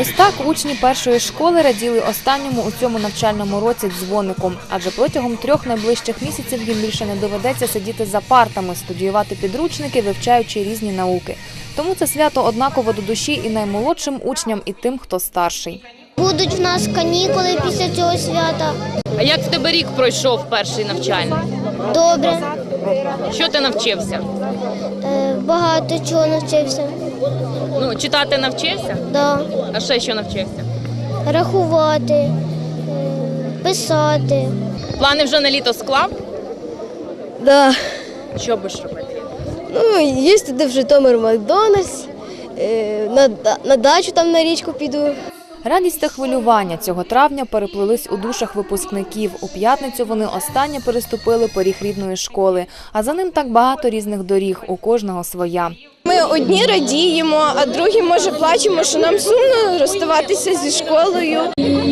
Ось так учні першої школи раділи останньому у цьому навчальному році дзвонику. Адже протягом трьох найближчих місяців їм більше не доведеться сидіти за партами, студіювати підручники, вивчаючи різні науки. Тому це свято однаково до душі і наймолодшим учням, і тим, хто старший. Будуть в нас канікули після цього свята. А як в тебе рік пройшов перший навчальний? Добре, Що ти навчився? Е, багато чого навчився. Ну, читати навчився? Да. А ще що навчився? Рахувати, е, писати. Плани вже на літо склав? Да. Що будеш робити? Ну, є туди в Житомир Макдональдс, е, на, на дачу там на річку піду. Радість та хвилювання цього травня переплились у душах випускників. У п'ятницю вони останнє переступили поріг рідної школи, а за ним так багато різних доріг, у кожного своя. Одні радіємо, а другі може плачемо, що нам сумно розставатися зі школою.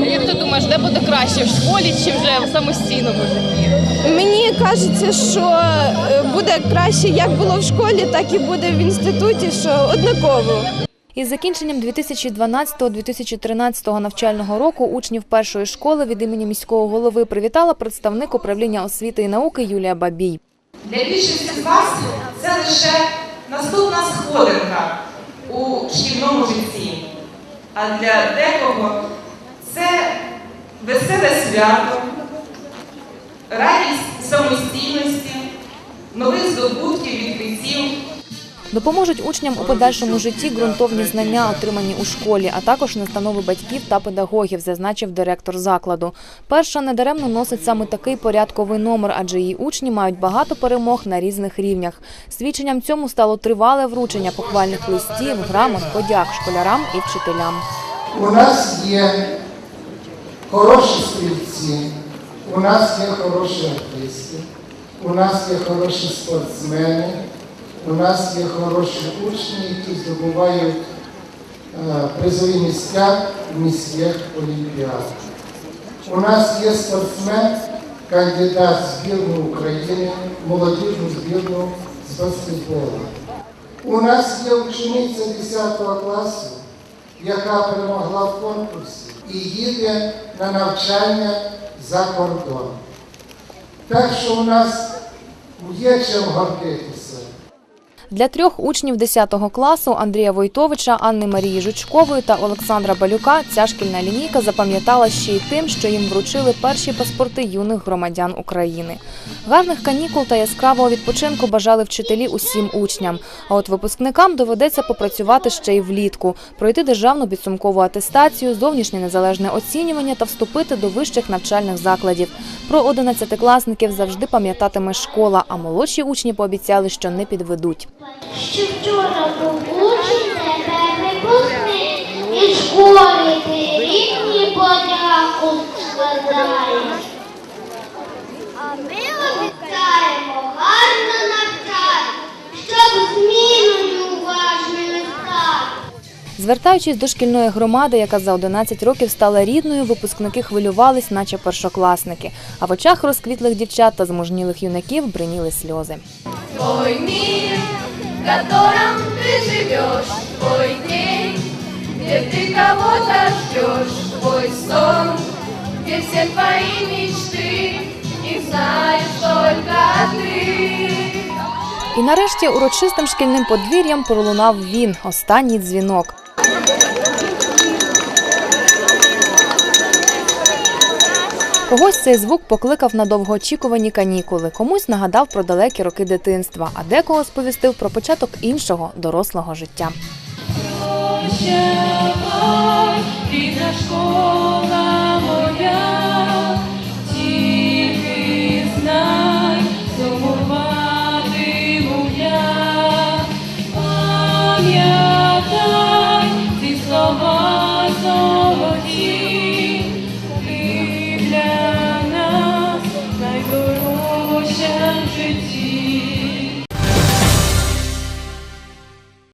Як ти думаєш, де буде краще в школі чи вже в самостійному житті? Мені кажеться, що е, буде краще, як було в школі, так і буде в інституті, що однаково. Із закінченням 2012-2013 навчального року учнів першої школи від імені міського голови привітала представник управління освіти і науки Юлія Бабій. Для більшості з вас це лише наступна сходинка у шкільному житті. А для декого це веселе свято, радість самостійності, нових здобутків. Допоможуть учням у подальшому житті ґрунтовні знання, отримані у школі, а також настанови батьків та педагогів, зазначив директор закладу. Перша недаремно носить саме такий порядковий номер, адже її учні мають багато перемог на різних рівнях. Свідченням цьому стало тривале вручення похвальних листів, грамот, подяк школярам і вчителям. У нас є хороші стрільці, у нас є хороші артисти, у нас є хороші спортсмени, у нас є хороші учні, які здобувають е, призові місця в міських олімпіадах. У нас є спортсмен, кандидат збірну України, молодіжну збірну з баскетболу. У нас є учениця 10 класу, яка перемогла в конкурсі і їде на навчання за кордон. Так що у нас є чим гордитися. Для трьох учнів 10 класу Андрія Войтовича, Анни Марії Жучкової та Олександра Балюка ця шкільна лінійка запам'ятала ще й тим, що їм вручили перші паспорти юних громадян України. Гарних канікул та яскравого відпочинку бажали вчителі усім учням. А от випускникам доведеться попрацювати ще й влітку, пройти державну підсумкову атестацію, зовнішнє незалежне оцінювання та вступити до вищих навчальних закладів. Про одинадцятикласників завжди пам'ятатиме школа, а молодші учні пообіцяли, що не підведуть. Що вчора був учень, тебе випускник, і школи ти рідні подяку складаєш. А ми обіцяємо гарно навчати, щоб зміною уважними стати. Звертаючись до шкільної громади, яка за 11 років стала рідною, випускники хвилювались, наче першокласники. А в очах розквітлих дівчат та змужнілих юнаків бриніли сльози. Мир, в котором ты живешь, твой день, где ты кого-то ждешь, твой сон, где все твои мечты, их знаешь только ты. І нарешті урочистим шкільним подвір'ям пролунав він, останній дзвінок. Когось цей звук покликав на довгоочікувані канікули, комусь нагадав про далекі роки дитинства, а декого сповістив про початок іншого дорослого життя. Прощавай,